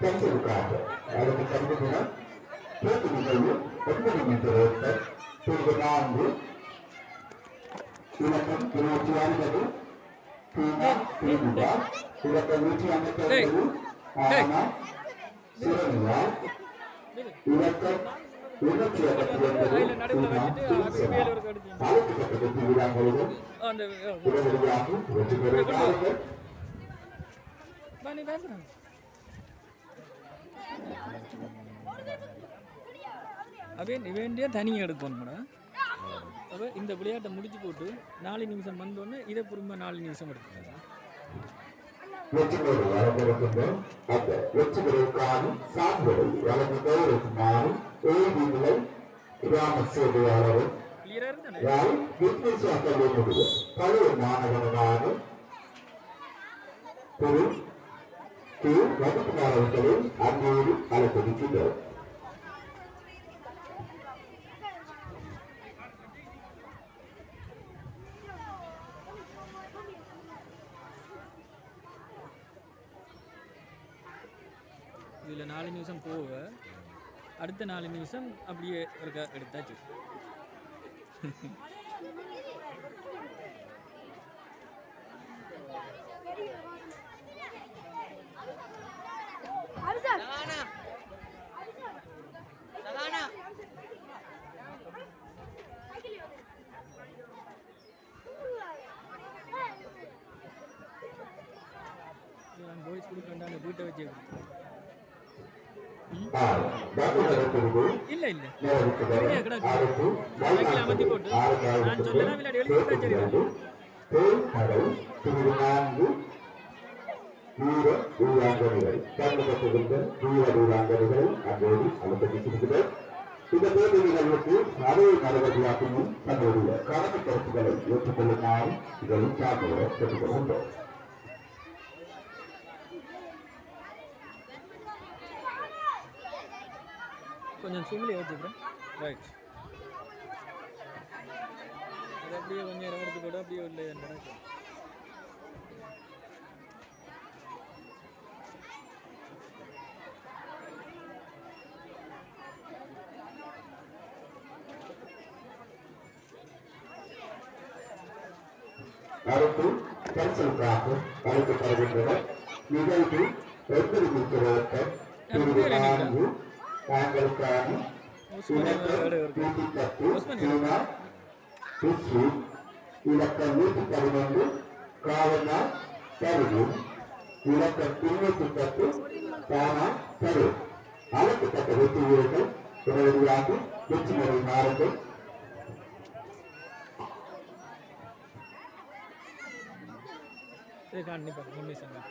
பென்சிலுக்காக அடுத்து கருதுகிறோம் கேட்டு நிகழ்வு ஒன்பது மீட்டர் ஓட்டம் பிரிவு நான்கு. இலக்கம் இருபத்தி ஒன்பது தீனா தீமுகா இலக்கம் நூற்றி ஐம்பத்தி ஒன்பது ஆனா சிறனியா இலக்கம் இருநூற்றி ஐம்பத்தி ஒன்பது தீனா தீசனா அழைக்கப்பட்ட திருவிழாக்களுடன் அந்த உடனடியாக வெற்றி பண்ணி பேசுகிறேன் அவன் இவன்டே தனியாக எடுக்கணும் மேடம் அப்போ இந்த விளையாட்டை முடிச்சு போட்டு நாலு நிமிஷம் வந்தோடனே இதை திரும்ப நாலு நிமிஷம் வெற்றி வெற்றிகளை வழங்கியிருக்கின்ற அந்த பெறுவதற்கான சான்றிதழை வழங்குமாறு இருக்குமாறு நிலை கிராம சேவையாளரும் கிளியராக விக்னேஸ்வர கல்லூரியுடைய பழைய மாணவனான திரு கு ரவிக்குமார் அன்போடு அழைத்திருக்கின்றோம் இதில் நாலு நிமிஷம் போக. அடுத்த நாலு நிமிஷம் அப்படியே இருக்க எடுத்தாச்சு. நான் பாய்ஸ் கொடுக்க அந்த வீட்டை வச்சு இல்லை இல்லை கிடக்கு. அமர்த்தி போட்டு நான் சொல்லலாம் விளையாடி வெளியே சரி வரும். தேன்மலை பிரிவு நான்கு வீர அங்கோடு அனுமதித்திருக்கிறார் இந்த தேர்வு நிகழ்வுக்கு அதே நடவடிக்கையாகவும் தங்களுடைய கடமை கருத்துக்களை ஏற்றுக்கொள்ளுமாறு இதை உற்சாகத்தோடு கேட்டுக்கொள்கின்றோம் கொஞ்சம் சும்மில் வச்சுக்கிறேன். ரைட் அது அப்படியே கொஞ்சம் இடம் எடுத்து போட்டு அப்படியே இல்லை நடக்கும். அடுத்து பென்சிலுக்காக அழைக்கப்படுகின்றனர் நிகழ்வு ஒன்பது பிரிவு நான்கு தாங்களுக்கான இலக்கம் நூற்றி பத்து சீனா சுற்று இலக்கம் நூற்றி பதினொன்று காவலா கருவு இலக்கம் இருநூற்றி பத்து தானா கரு அழைக்கப்பட்ட வெற்றி வீரர்கள் உடனடியாக வெற்றி முறை மாறுங்கள் இது கண்டிப்பாக முன்னே சொன்னேன்